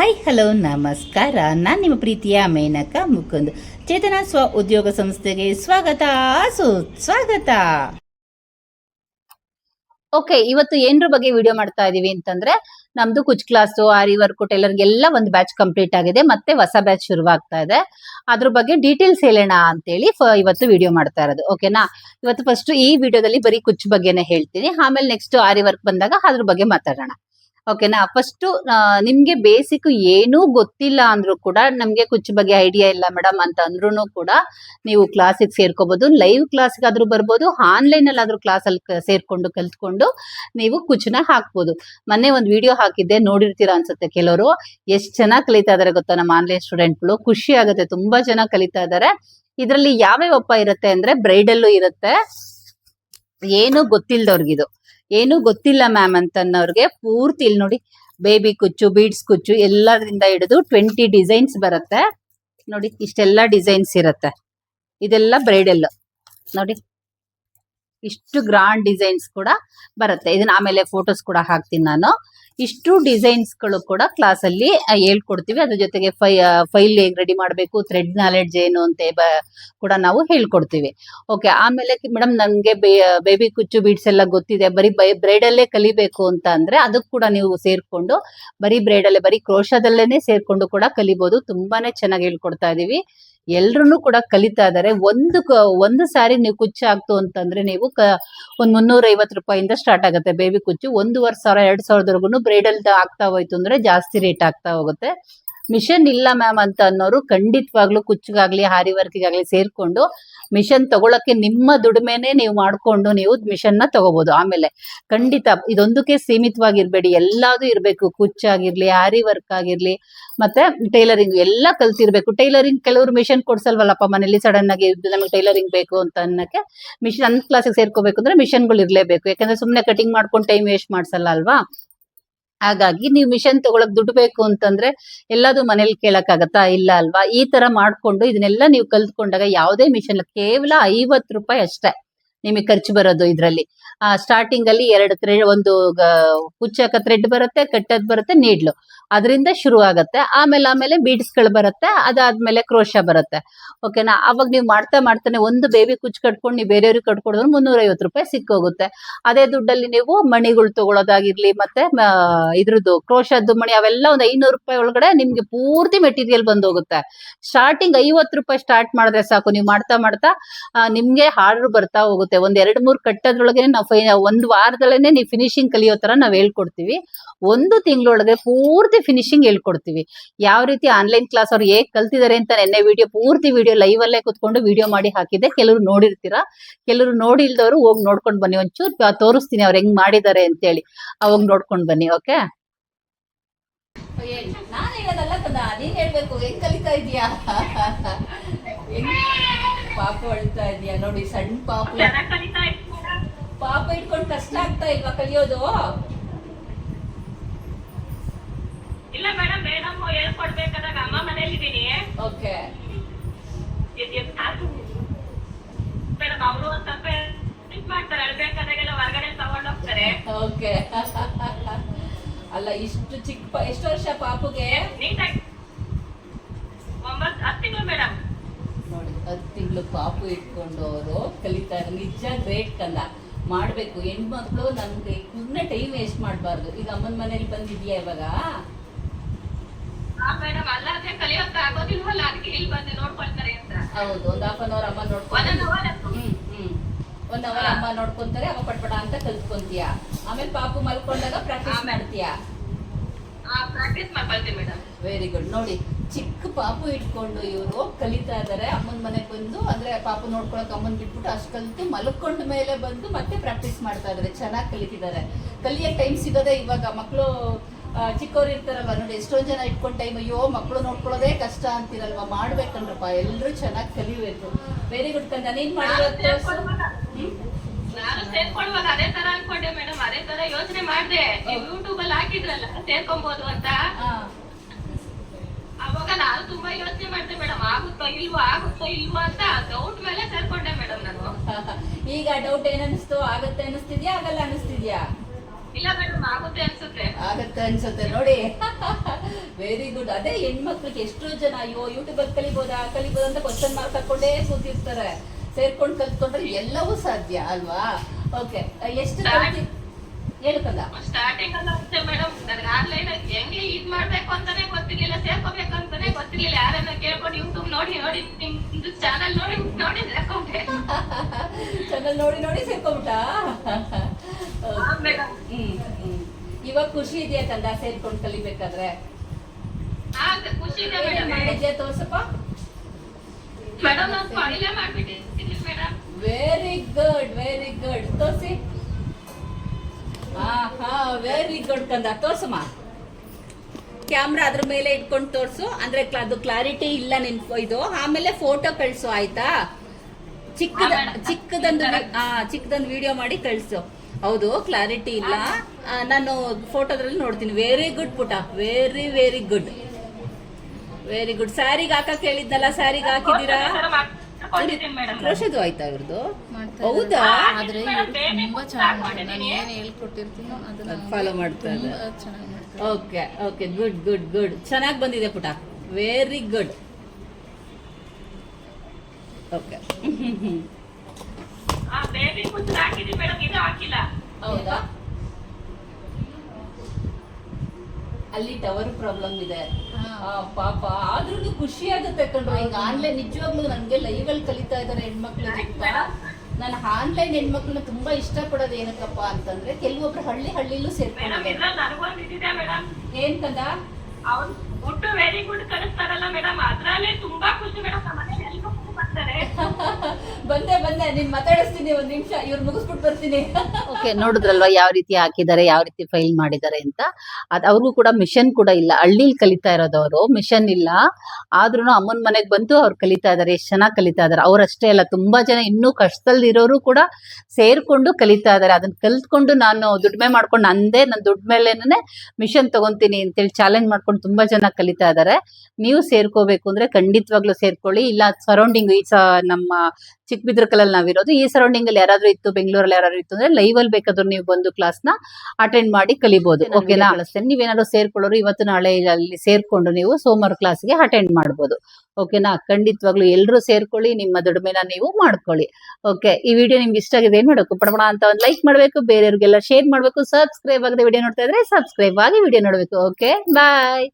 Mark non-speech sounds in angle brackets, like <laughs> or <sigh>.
Hi, hello, ನಮಸ್ಕಾರ. ನಾನು ನಿಮ್ಮ ಪ್ರೀತಿಯ ಮೇನಕ ಮುಕುಂದ್. ಚೇತನ ಸ್ವ ಉದ್ಯೋಗ ಸಂಸ್ಥೆಗೆ ಸ್ವಾಗತ. ಸುಸ್ವಾಗತ ಓಕೆ, ಇವತ್ತು ಏನ್ರ ಬಗ್ಗೆ ವಿಡಿಯೋ ಮಾಡ್ತಾ ಇದೀವಿ ಅಂತಂದ್ರೆ, ನಮ್ದು ಕುಚ್ ಕ್ಲಾಸು, ಆರಿ ವರ್ಕ್, ಟೈಲರ್ಗೆಲ್ಲ ಒಂದು ಬ್ಯಾಚ್ ಕಂಪ್ಲೀಟ್ ಆಗಿದೆ, ಮತ್ತೆ ಹೊಸ ಬ್ಯಾಚ್ ಶುರುವಾಗ್ತಾ ಇದೆ. ಅದ್ರ ಬಗ್ಗೆ ಡೀಟೇಲ್ಸ್ ಹೇಳೋಣ ಅಂತೇಳಿ ಫ- ಇವತ್ತು ವಿಡಿಯೋ ಮಾಡ್ತಾ ಇರೋದು. ಓಕೆನಾ? ಇವತ್ತು ಫಸ್ಟ್ ಈ ವಿಡಿಯೋದಲ್ಲಿ ಬರೀ ಕುಚ್ ಬಗ್ಗೆನೇ ಹೇಳ್ತೀನಿ. ಆಮೇಲೆ ನೆಕ್ಸ್ಟ್ ಆರಿ ವರ್ಕ್ ಬಂದಾಗ ಅದ್ರ ಬಗ್ಗೆ ಮಾತಾಡೋಣ. ಓಕೆನಾ ಫಸ್ಟ್ ನಿಮ್ಗೆ ಬೇಸಿಕ್ ಏನೂ ಗೊತ್ತಿಲ್ಲ ಅಂದ್ರೂ ಕೂಡ ನಮ್ಗೆ ಕುಚ್ ಬಗ್ಗೆ ಐಡಿಯಾ ಇಲ್ಲ ಮೇಡಮ್ ಅಂತ ಅಂದ್ರೂ ಕೂಡ ನೀವು ಕ್ಲಾಸಿಗೆ ಸೇರ್ಕೋಬಹುದು ಲೈವ್ ಕ್ಲಾಸ್ಗೆ ಆದ್ರೂ ಬರ್ಬೋದು ಆನ್ಲೈನ್ ಅಲ್ಲಿ ಆದ್ರೂ ಕ್ಲಾಸ್ ಅಲ್ಲಿ ಸೇರ್ಕೊಂಡು ಕಲ್ತ್ಕೊಂಡು ನೀವು ಕುಚ್ಚನ ಹಾಕ್ಬೋದು. ಮೊನ್ನೆ ಒಂದು ವಿಡಿಯೋ ಹಾಕಿದ್ದೆ, ನೋಡಿರ್ತೀರಾ ಅನ್ಸುತ್ತೆ ಕೆಲವರು. ಎಷ್ಟ್ ಚೆನ್ನಾಗಿ ಕಲಿತಾ ಇದಾರೆ ಗೊತ್ತಾ ನಮ್ಮ ಆನ್ಲೈನ್ ಸ್ಟೂಡೆಂಟ್ಗಳು ಖುಷಿ ಆಗುತ್ತೆ, ತುಂಬಾ ಜನ ಕಲಿತಾ ಇದಾರೆ. ಇದರಲ್ಲಿ ಯಾವ್ಯಾವಪ್ಪ ಇರುತ್ತೆ ಅಂದ್ರೆ ಬ್ರೈಡಲ್ಲೂ ಇರುತ್ತೆ. ಏನು ಗೊತ್ತಿಲ್ದವ್ರಿಗಿದು. ಏನು ಗೊತ್ತಿಲ್ಲ ಮ್ಯಾಮ್ ಅಂತ ಅನ್ನೋರ್ಗೆ ಪೂರ್ತಿ ಇಲ್ಲಿ ನೋಡಿ ಬೇಬಿ ಕುಚ್ಚು, ಬೀಡ್ಸ್ ಕುಚ್ಚು ಎಲ್ಲದರಿಂದ ಹಿಡಿದು ಟ್ವೆಂಟಿ ಡಿಸೈನ್ಸ್ ಬರುತ್ತೆ. ನೋಡಿ ಇಷ್ಟೆಲ್ಲ ಡಿಸೈನ್ಸ್ ಇರುತ್ತೆ. ಇದೆಲ್ಲ ಬ್ರೈಡಲ್ ನೋಡಿ ಇಷ್ಟು ಗ್ರಾಂಡ್ ಡಿಸೈನ್ಸ್ ಕೂಡ ಬರುತ್ತೆ. ಇದನ್ನ ಆಮೇಲೆ ಫೋಟೋಸ್ ಕೂಡ ಹಾಕ್ತೀನಿ ನಾನು. ಇಷ್ಟು ಡಿಸೈನ್ಸ್ಗಳು ಕೂಡ ಕ್ಲಾಸ್ ಅಲ್ಲಿ ಹೇಳ್ಕೊಡ್ತೀವಿ. ಅದ್ರ ಜೊತೆಗೆ ಫೈ ಫೈಲ್ ಹೇಗ್ ರೆಡಿ ಮಾಡಬೇಕು, ಥ್ರೆಡ್ ನಾಲೆಡ್ಜ್ ಏನು ಅಂತ ಬ- ಕೂಡ ನಾವು ಹೇಳ್ಕೊಡ್ತೀವಿ. ಓಕೆ, ಆಮೇಲೆ ಮೇಡಮ್ ನನಗೆ ಬೇಬಿ ಕುಚ್ಚು ಬೀಡ್ಸ್ ಎಲ್ಲ ಗೊತ್ತಿದೆ. ಬರೀ ಬ್ರೈಡಲ್ಲೇ ಕಲಿಬೇಕು ಅಂತ ಅಂದ್ರೆ ಅದಕ್ಕೆ ಕೂಡ ನೀವು ಸೇರ್ಕೊಂಡು, ಬರೀ ಬ್ರೈಡಲ್ಲೇ, ಬರೀ ಕ್ರೋಶದಲ್ಲೇನೆ ಸೇರ್ಕೊಂಡು ಕೂಡ ಕಲಿಬಹುದು ತುಂಬಾನೇ ಚೆನ್ನಾಗಿ ಹೇಳ್ಕೊಡ್ತಾ ಇದೀವಿ. ಎಲ್ರು ಕೂಡ ಕಲಿತಾ ಇದ್ದಾರೆ ಒಂದು ಒಂದು ಸಾರಿ ನೀವು ಕುಚ್ಚು ಆಗ್ತು ಅಂತಂದ್ರೆ ನೀವು ಕ, ಒಂದು ಮುನ್ನೂರ ಐವತ್ತು ರೂಪಾಯಿಂದ ಸ್ಟಾರ್ಟ್ ಆಗುತ್ತೆ ಬೇಬಿ ಕುಚ್ಚು. ಒಂದೂವರೆ ಸಾವಿರ, ಎರಡು ಸಾವಿರದವರೆಗೂ ಬ್ರೈಡಲ್ ಆಗ್ತಾ ಹೋಯ್ತು ಅಂದ್ರೆ ಜಾಸ್ತಿ ರೇಟ್ ಆಗ್ತಾ ಹೋಗುತ್ತೆ. ಮಿಷನ್ ಇಲ್ಲ ಮ್ಯಾಮ್ ಅಂತ ಅನ್ನೋರು ಖಂಡಿತವಾಗ್ಲೂ ಕುಚ್ಚಿಗಾಗ್ಲಿ ಹಾರಿ ವರ್ಕಿಗಾಗ್ಲಿ ಸೇರ್ಕೊಂಡು ಮಿಷನ್ ತಗೊಳಕ್ಕೆ ನಿಮ್ಮ ದುಡಿಮೆನೆ ನೀವು ಮಾಡ್ಕೊಂಡು ನೀವು ಮಿಷನ್ನ ತಗೋಬಹುದು ಆಮೇಲೆ ಖಂಡಿತ ಇದೊಂದಕ್ಕೆ ಸೀಮಿತವಾಗಿರ್ಬೇಡಿ. ಎಲ್ಲಾದು ಇರ್ಬೇಕು. ಕುಚ್ಚಾಗಿರ್ಲಿ ಹಾರಿ ವರ್ಕ್ ಆಗಿರ್ಲಿ ಮತ್ತೆ ಟೈಲರಿಂಗ್ ಎಲ್ಲ ಕಲ್ತಿರ್ಬೇಕು. ಟೈಲರಿಂಗ್ ಕೆಲವರು ಮಿಷನ್ ಕೊಡ್ಸಲ್ವಲ್ಲಪ್ಪ ಮನೇಲಿ ಸಡನ್ ಆಗಿ ನಮಗೆ ಟೈಲರಿಂಗ್ ಬೇಕು ಅಂತ ಅನ್ನಕ್ಕೆ ಮಿಷನ್, ನನ್ನ ಕ್ಲಾಸಿಗೆ ಸೇರ್ಕೋಬೇಕು ಅಂದ್ರೆ ಮಿಷನ್ಗಳು ಇರಲೇಬೇಕು ಯಾಕಂದ್ರೆ ಸುಮ್ನೆ ಕಟಿಂಗ್ ಮಾಡ್ಕೊಂಡು ಟೈಮ್ ವೇಸ್ಟ್ ಮಾಡ್ಸಲ್ಲ ಅಲ್ವಾ? ಹಾಗಾಗಿ ನೀವು ಮಿಷನ್ ತಗೊಳಕ್ ದುಡ್ಡು ಬೇಕು ಅಂತಂದ್ರೆ ಎಲ್ಲಾದು ಮನೇಲಿ ಕೇಳಕ್ಕಾಗತ್ತಾ? ಇಲ್ಲ ಅಲ್ವಾ? ಈ ತರ ಮಾಡ್ಕೊಂಡು ಇದನ್ನೆಲ್ಲ ನೀವು ಕಲ್ತ್ಕೊಂಡಾಗ ಯಾವುದೇ ಮಿಷನ್ ಕೇವಲ ಐವತ್ತು ರೂಪಾಯಿ ಅಷ್ಟೇ. ನಿಮಗೆ ಖರ್ಚು ಬರೋದು ಇದರಲ್ಲಿ. ಆ ಸ್ಟಾರ್ಟಿಂಗ್ ಅಲ್ಲಿ ಎರಡು ಥ್ರೆಡ್ ಒಂದು ಹುಚ್ಚಕ ಥ್ರೆಡ್ ಬರುತ್ತೆ, ಕಟ್ಟದ್ ಬರುತ್ತೆ ನೀಡ್ಲು ಅದರಿಂದ ಶುರು ಆಗುತ್ತೆ ಆಮೇಲೆ ಆಮೇಲೆ ಬೀಡ್ಸ್ಗಳು ಬರುತ್ತೆ, ಅದಾದ್ಮೇಲೆ ಕ್ರೋಶ ಬರುತ್ತೆ. ಓಕೆನಾ ಅವಾಗ ನೀವು ಮಾಡ್ತಾ ಮಾಡ್ತಾನೆ ಒಂದು ಬೇಬಿ ಕುಚ್ಚು ಕಟ್ಕೊಂಡು ನೀವು ಬೇರೆಯವ್ರಿಗೆ ಕಟ್ಕೊಡಿದ್ರೆ ಮುನ್ನೂರೈವತ್ತು ರೂಪಾಯಿ ಸಿಕ್ಕೋಗುತ್ತೆ. ಅದೇ ದುಡ್ಡಲ್ಲಿ ನೀವು ಮಣಿಗಳು ತಗೊಳೋದಾಗಿರ್ಲಿ ಮತ್ತೆ ಇದ್ರದ್ದು ಕ್ರೋಶದ್ದು ಮಣಿ ಅವೆಲ್ಲ ಒಂದು ಐನೂರು ರೂಪಾಯಿ ಒಳಗಡೆ ನಿಮ್ಗೆ ಪೂರ್ತಿ ಮೆಟೀರಿಯಲ್ ಬಂದೋಗುತ್ತೆ. ಸ್ಟಾರ್ಟಿಂಗ್ ಐವತ್ತು ರೂಪಾಯಿ ಸ್ಟಾರ್ಟ್ ಮಾಡಿದ್ರೆ ಸಾಕು. ನೀವು ಮಾಡ್ತಾ ಮಾಡ್ತಾ ನಿಮ್ಗೆ ಆರ್ಡರ್ ಬರ್ತಾ ಹೋಗುತ್ತೆ. ಒಂದ್ ಎರಡ್ ಮೂರ್ ಕಟ್ಟದ್ರೊಳಗೆ ನಾವು ಫೈ, ಒಂದ್ ವಾರದಲ್ಲೇ ನೀವು ಫಿನಿಶಿಂಗ್ ಕಲಿಯೋ ತರ ನಾವ್ ಹೇಳ್ಕೊಡ್ತೀವಿ. ಒಂದು ತಿಂಗಳೊಳಗೆ ಪೂರ್ತಿ ಫಿನಿಶಿಂಗ್ ಹೇಳ್ಕೊಡ್ತೀವಿ. ಯಾವ ರೀತಿ ಆನ್ಲೈನ್ ಕ್ಲಾಸ್ ಅವ್ರು ಹೇಗ್ ಕಲ್ತಿದ್ದಾರೆ ಅಂತ ನೆನ್ನೆ ವಿಡಿಯೋ ಪೂರ್ತಿ ವಿಡಿಯೋ ಲೈವ್ ಅಲ್ಲೇ ಕುತ್ಕೊಂಡು ವಿಡಿಯೋ ಮಾಡಿ ಹಾಕಿದ್ದೆ. ಕೆಲವರು ನೋಡಿರ್ತೀರಾ? ಕೆಲವರು ನೋಡಿಲ್ದವರು ಹೋಗಿ ನೋಡ್ಕೊಂಡ್ ಬನ್ನಿ. ಒಂಚೂರು ತೋರಿಸ್ತೀನಿ ಅವ್ರು ಹೆಂಗ್ ಮಾಡಿದ್ದಾರೆ ಅಂತೇಳಿ. ಅವಾಗ ನೋಡ್ಕೊಂಡ್ ಬನ್ನಿ, ಓಕೆ? ನಾನು ಹೇಳೋದಲ್ಲ ನೀನ್ ಹೇಳ್ಬೇಕು, ಹೆಂಗ್ ಕಲಿತಾ ಇದೀಯಾ? ಪಾಪು ಅಳ್ತಾ ಇದೀಯ? ನೋಡಿ ಸಣ್ಣ ಪಾಪು. ಪಾಪ ಇಟ್ಕೊಂಡು ಕಷ್ಟ ಆಗ್ತಾ ಇಲ್ವಾ ಕಲಿಯೋದು? ಇಲ್ಲ ಮೇಡಮ್ ಮೇಡಮ್ ಹೇಳ್ಕೊಡ್ಬೇಕಾದಾಗ ಅಮ್ಮ ಮನೇಲಿದ್ದೀನಿ. ಓಕೆ. ಮೇಡಮ್ ಅವರು ಒಂದ್ ಸ್ವಲ್ಪ help ಮಾಡ್ತಾರೆ. ಅಳ್ಬೇಕಾದಾಗೆಲ್ಲ ಹೊರಗಡೆ ತಗೊಂಡ್ ಹೋಗ್ತಾರೆ. ಓಕೆ. <laughs> ಅಲ್ಲ ಇಷ್ಟು ಚಿಕ್ಕ ಎಷ್ಟು ವರ್ಷ ಪಾಪುಗೆ? ನೀಟಾಗಿ ಒಂಬತ್ತು ಹತ್ತು ತಿಂಗಳು ಮೇಡಮ್ ನೋಡಿ ತಿಂಗಳು ಪಾಪು ಇಟ್ಕೊಂಡು ಅವರು ಕಲಿತಾರೆ ನಿಜ ಗ್ರೇಟ್ ಕಂದ. ಮಾಡ್ಬೇಕು. ಹೆಣ್ಮಕ್ಳು ನಮ್ಗೆ ಸುಮ್ಮನೆ ಟೈಮ್ ವೇಸ್ಟ್ ಮಾಡಬಾರ್ದು. ಈಗ ಅಮ್ಮನ ಮನೇಲಿ ಬಂದಿದ್ಯಾ ಇವಾಗ? ಹೌದು ಒಂದ್ ಹಾಫ್ ಅನ್ ಅವರ್ ಅಮ್ಮ ನೋಡ್ಕೊಂಡು ಹ್ಮ್ ಹ್ಮ್. ಒಂದ್ ಅವರ್ ಅಮ್ಮ ನೋಡ್ಕೊಂತಾರೆ ಅವ ಪಟ್ಪಟ ಅಂತ ಕಲ್ತ್ಕೊಂತೀಯ? ಆಮೇಲೆ ಪಾಪು ಮಲ್ಕೊಂಡಾಗ ಪ್ರಾಕ್ಟೀಸ್ ಮಾಡ್ತೀಯಾ? ಪ್ರಾಕ್ಟೀಸ್ ಮಾಡ್ಕೊಳ್ತೀವಿ ಮೇಡಮ್ ವೆರಿ ಗುಡ್ ನೋಡಿ ಚಿಕ್ಕ ಪಾಪು ಇಟ್ಕೊಂಡು ಇವರು ಕಲಿತಾ ಇದ್ದಾರೆ ಅಮ್ಮನ ಮನೆಗೆ ಬಂದು ಅಂದ್ರೆ ಪಾಪು ನೋಡ್ಕೊಳಕ್ ಅಮ್ಮನ್ ಬಿಟ್ಬಿಟ್ಟು ಅಷ್ಟು ಕಲಿತು ಮಲ್ಕೊಂಡ ಮೇಲೆ ಬಂದು ಮತ್ತೆ ಪ್ರಾಕ್ಟೀಸ್ ಮಾಡ್ತಾ ಇದಾರೆ. ಚೆನ್ನಾಗಿ ಕಲಿತಿದ್ದಾರೆ. ಕಲಿಯಕ್ ಟೈಮ್ ಸಿಗೋದೇ ಇವಾಗ ಮಕ್ಕಳು ಚಿಕ್ಕವ್ರು ಇರ್ತಾರಲ್ವ ನೋಡಿ ಎಷ್ಟೊಂದ್ ಜನ ಇಟ್ಕೊಂಡ್ ಟೈಮ್ ಅಯ್ಯೋ ಮಕ್ಕಳು ನೋಡ್ಕೊಳ್ಳೋದೇ ಕಷ್ಟ ಅಂತಿರಲ್ವಾ? ಮಾಡ್ಬೇಕಂದ್ರಪ್ಪ. ಎಲ್ಲರೂ ಚೆನ್ನಾಗಿ ಕಲಿಬೇಕು. ವೆರಿ ಗುಡ್ ಕಂದ ನೀನ್ ಮಾಡಿರೋ ನಾನು ಸೇರ್ಕೊಳ್ಳುವಾಗ ಅದೇ ತರ ಅನ್ಕೊಂಡೆ ಮೇಡಮ್. ಅದೇ ತರ ಯೋಚನೆ ಮಾಡಿದೆ. ಯೂಟ್ಯೂಬ್ ಅಲ್ಲಿ ಹಾಕಿದ್ರಲ್ಲ ಸೇರ್ಕೊಬಹುದು ಅಂತ. ನಾನು ತುಂಬಾ ಯೋಚನೆ ಮಾಡ್ದೆ ಮೇಡಮ್. ಆಗುತ್ತಾ ಇಲ್ವೋ ಆಗುತ್ತಾ ಇಲ್ವಾ ಅಂತ ಡೌಟ್ ಮೇಲೆ ಸೇರ್ಕೊಂಡೆ ಮೇಡಮ್ ನಾನು. <laughs> ಈಗ ಡೌಟ್ ಏನ್ ಅನಿಸ್ತು ಆಗುತ್ತೆ ಅನಿಸ್ತಿದ್ಯಾ ಆಗಲ್ಲ ಅನಿಸ್ತಿದ್ಯಾ ಇಲ್ಲ ಮೇಡಮ್ ಆಗುತ್ತೆ ಅನ್ಸುತ್ತೆ. ಆಗತ್ತೆ ಅನ್ಸುತ್ತೆ ನೋಡಿ. <laughs> ವೆರಿ ಗುಡ್ ಅದೇ ಹೆಣ್ಮಕ್ಳಿಗೆ ಎಷ್ಟೋ ಜನ ಅಯ್ಯೋ ಯೂಟ್ಯೂಬ್ ಅಲ್ಲಿ ಕಲಿಬೋದಾ ಕಲಿಬೋದ ಅಂತ ಕ್ವಶನ್ ಮಾರ್ಕ್ ಹಾಕೊಂಡೇ ಕೂತಿರ್ತಾರೆ. ಸೇರ್ಕೊಂಡು ಕಲ್ತ್ಕೊಂಡ್ರೆ ಎಲ್ಲವೂ ಸಾಧ್ಯ ಅಲ್ವಾ? ಓಕೆ ಎಷ್ಟು ಸ್ಟಾರ್ಟಿಂಗ್ ಅಲ್ಲ ಅಷ್ಟೇ ಮೇಡಮ್ ನನಗೆ ಆನ್ಲೈನ್ ಹೆಂಗೆ ಇದ್ ಮಾಡ್ಬೇಕು ಅಂತಾನೆ ಗೊತ್ತಿರ್ಲಿಲ್ಲ ಸೇರ್ಕೋಬೇಕು ಅಂತಾನೆ ಗೊತ್ತಿರ್ಲಿಲ್ಲ. ಯಾರನ್ನ ಕೇಳ್ಕೊಂಡು ಯೂಟ್ಯೂಬ್ ನೋಡಿ ನೋಡಿ ನಿಮ್ದು ಚಾನಲ್ ನೋಡಿ ನೋಡಿ ಸೇರ್ಕೊಂಡೆ. ಚಾನಲ್ ನೋಡಿ ನೋಡಿ ಸೇರ್ಕೊಂಬಿಟ್ಟ ಇವಾಗ ಖುಷಿ ಇದೆಯಾ ಕಂದ ಸೇರ್ಕೊಂಡು ಕಲಿಬೇಕಾದ್ರೆ? ಖುಷಿ ಇದೆ ಮೇಡಮ್ ಮಾಡಿದ್ಯಾ ತೋರ್ಸಪ್ಪ? ಮೇಡಮ್ ನಾನು ಫೈಲೇ ಮಾಡ್ಬಿಟ್ಟಿದ್ದೀನಿ madam very good very good ತೋರ್ಸಿ. ಹಾ ಹಾ ವೆರಿ ಗುಡ್ ಕಂದ. ತೋರ್ಸಮ್ಮ ಕ್ಯಾಮ್ರಾ ಅದ್ರ ಮೇಲೆ ಇಟ್ಕೊಂಡು ತೋರ್ಸು. ಅಂದ್ರೆ ಅದು ಕ್ಲಾರಿಟಿ ಇಲ್ಲ ನಿನ್ ಇದು. ಆಮೇಲೆ ಫೋಟೋ ಕಳ್ಸು ಆಯ್ತಾ? ಚಿಕ್ಕದ ಹಾ. ಚಿಕ್ಕದೊಂದು ವಿ- ಚಿಕ್ಕದೊಂದು ವಿಡಿಯೋ ಮಾಡಿ ಕಳ್ಸು. ಹೌದು ಕ್ಲಾರಿಟಿ ಇಲ್ಲ. ನಾನು ಫೋಟೋದ್ರಲ್ಲಿ ನೋಡ್ತೀನಿ. ವೆರಿ ಗುಡ್ ಪುಟ. Very very good very good ಸ್ಯಾರಿಗೆ ಹಾಕಕ್ ಹೇಳಿದ್ನಲ್ಲ ಸ್ಯಾರಿಗೆ ಹಾಕಿದ್ದೀರಾ? ಕ್ರೋಶದು ಆಯ್ತಾ ಇವ್ರದ್ದು ಹೌದಾ? ಆದ್ರೆ ತುಂಬಾ ಚೆನ್ನಾಗಿ ಮಾಡಿದೆ ನಾನು ಏನ್ ಹೇಳ್ಕೊಟ್ಟಿರ್ತೀನೋ ಅದನ್ನ ಫಾಲೋ ಮಾಡ್ತಾ ತುಂಬಾ ಇದ್ದಾರೆ. Okay okay good good good ಚೆನ್ನಾಗಿ ಬಂದಿದೆ ಪುಟ. ವೆರಿ ಗುಡ್ ಓಕೆ ಆ ಬೇಬಿ ಮೇಡಮ್ ಇದು ಹಾಕಿಲ್ಲ. ಹೌದಾ? ಅಲ್ಲಿ ಟವರ್ ಪ್ರಾಬ್ಲಮ್ ಇದೆ. ಆ, ಪಾಪ ಆದ್ರೂ ಖುಷಿ ಆಗುತ್ತೆ ಕಣ್ರು. ಈಗ ಆನ್ಲೈನ್ ನಿಜವಾಗ್ಲೂ ನನ್ಗೆ ಲೈವ್ ಅಲ್ಲಿ ಕಲಿತಾ ಇದ್ದಾರೆ ಹೆಣ್ಮಕ್ಳು ನಾನು ಆನ್ಲೈನ್ ಹೆಣ್ಮಕ್ಳನ್ನ ತುಂಬಾ ಇಷ್ಟ ಪಡೋದು ಏನಕ್ಕಪ್ಪ ಅಂತಂದ್ರೆ ಕೆಲವೊಬ್ರು ಹಳ್ಳಿ ಹಳ್ಳಿಲೂ ಸೇರ್ಕೊಂಡಿದ್ದಾರೆ. ಏನ್ ಕಂದ? ವೆರಿ ಗುಡ್ ಕಳಿಸ್ತಾರಲ್ಲ ಮೇಡಮ್ ಅದ್ರಲ್ಲೇ ತುಂಬಾ ಖುಷಿ ಮೇಡಮ್ ನಮ್ಮ ಮನೇಲಿ ಎಲ್ರು ಬರ್ತಾರೆ ಬಂದೆ ಬಂದೆ ಓಕೆ ನೋಡಿದ್ರಲ್ವಾ ಯಾವ ರೀತಿ ಹಾಕಿದ್ದಾರೆ, ಯಾವ ರೀತಿ ಫೈಲ್ ಮಾಡಿದ್ದಾರೆ ಅಂತ? ಅದ್ ಅವ್ರಿಗೂ ಕೂಡ ಮಿಷನ್ ಕೂಡ ಇಲ್ಲ. ಹಳ್ಳಿಲಿ ಕಲಿತಾ ಇರೋದವರು ಮಿಷನ್ ಇಲ್ಲ. ಆದ್ರೂ ಅಮ್ಮನ ಮನೆಗ್ ಬಂದು ಅವ್ರು ಕಲಿತಾ ಇದಾರೆ, ಎಷ್ಟು ಚೆನ್ನಾಗಿ ಕಲಿತಾ ಇದಾರೆ. ಅವ್ರಷ್ಟೇ ಅಲ್ಲ, ತುಂಬಾ ಜನ ಇನ್ನೂ ಕಷ್ಟದಲ್ಲಿ ಇರೋರು ಕೂಡ ಸೇರ್ಕೊಂಡು ಕಲಿತಾ ಇದಾರೆ. ಅದನ್ನ ಕಲ್ತ್ಕೊಂಡು ನಾನು ದುಡಿಮೆ ಮಾಡ್ಕೊಂಡು ನಂದೇ ನನ್ನ ದುಡ್ಡು ಮೇಲೇನೆ ಮಿಷನ್ ತಗೊಂತೀನಿ ಅಂತೇಳಿ ಚಾಲೆಂಜ್ ಮಾಡ್ಕೊಂಡು ತುಂಬಾ ಜನ ಕಲಿತಾ ಇದಾರೆ. ನೀವು ಸೇರ್ಕೋಬೇಕು ಅಂದ್ರೆ ಖಂಡಿತವಾಗ್ಲೂ ಸೇರ್ಕೊಳ್ಳಿ. ಇಲ್ಲ ಸರೌಂಡಿಂಗ್ ಈ ನಮ್ಮ ಚಿಕ್ಕಬಿದ್ರಕಲ್ಲಲ್ಲಿ ನಾವಿರೋದು ಈ ಸರೌಂಡಿಂಗ್ ಅಲ್ಲಿ ಯಾರಾದ್ರೂ ಇತ್ತು ಬೆಂಗಳೂರಲ್ಲಿ ಯಾರಾದ್ರೂ ಇತ್ತು ಅಂದ್ರೆ ಲೈವ್ ಅಲ್ಲಿ ಬೇಕಾದ್ರೂ ನೀವು ಬಂದು ಕ್ಲಾಸ್ನ ಅಟೆಂಡ್ ಮಾಡಿ ಕಲಿಬಹುದು ಓಕೆನಾ ನೀವೇನಾದ್ರು ಸೇರ್ಕೊಳ್ಳೋರು ಇವತ್ತು ನಾಳೆ ಅಲ್ಲಿ ಸೇರ್ಕೊಂಡು ನೀವು ಸೋಮವಾರ ಕ್ಲಾಸ್ಗೆ ಅಟೆಂಡ್ ಮಾಡಬಹುದು ಓಕೆನಾ ಖಂಡಿತವಾಗ್ಲೂ ಎಲ್ಲರೂ ಸೇರ್ಕೊಳ್ಳಿ ನಿಮ್ಮ ದುಡಿಮೆನ ನೀವು ಮಾಡ್ಕೊಳ್ಳಿ. ಓಕೆ ಈ ವಿಡಿಯೋ ನಿಮ್ಗೆ ಇಷ್ಟ ಆಗಿದೆ ಏನ್ ಮಾಡಬೇಕು ಪಡಬಣ ಅಂತ ಒಂದು ಲೈಕ್ ಮಾಡಬೇಕು ಬೇರೆಯವ್ರಿಗೆಲ್ಲ ಶೇರ್ ಮಾಡಬೇಕು ಸಬ್ಸ್ಕ್ರೈಬ್ ಆಗದೆ ವಿಡಿಯೋ ನೋಡ್ತಾ ಇದ್ರೆ ಸಬ್ಸ್ಕ್ರೈಬ್ ಆಗಿ ವಿಡಿಯೋ ನೋಡಬೇಕು. Okay bye